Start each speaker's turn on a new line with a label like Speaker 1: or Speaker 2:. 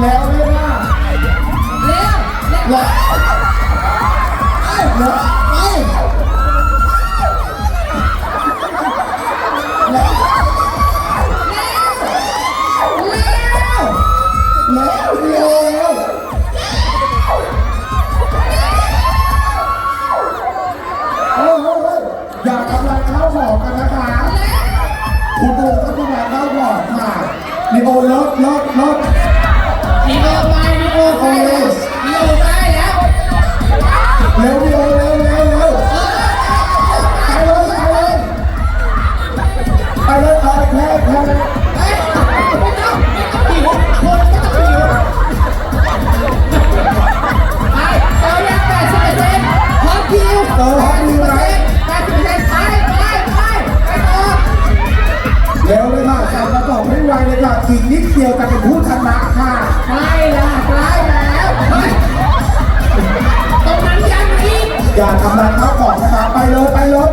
Speaker 1: เหรอเหรอไปเหรอแล้วเร็วแล้วเฮ้ยเฮ้ยเฮ้ยอย่าทำลายข้าวของกันนะคะคุณดูท่านผู้การเข้าก่อนค่ะลีโอเลิศเลิศ
Speaker 2: ฮั
Speaker 1: กดีไหม
Speaker 2: แปดสิบเปอร์เซ็นต์ไปไปไปไปต่อ
Speaker 1: เร็วเลยค่ะจับกระบอกให้ไวเลยค่ะอีกนิดเดียวจะเป็นผู้ชนะค่ะ
Speaker 2: ใกล้ละใกล้แล้วตรงนั้นยังอีก
Speaker 1: อย่าทำลายข้าวของนะคะไปเลยไปเลย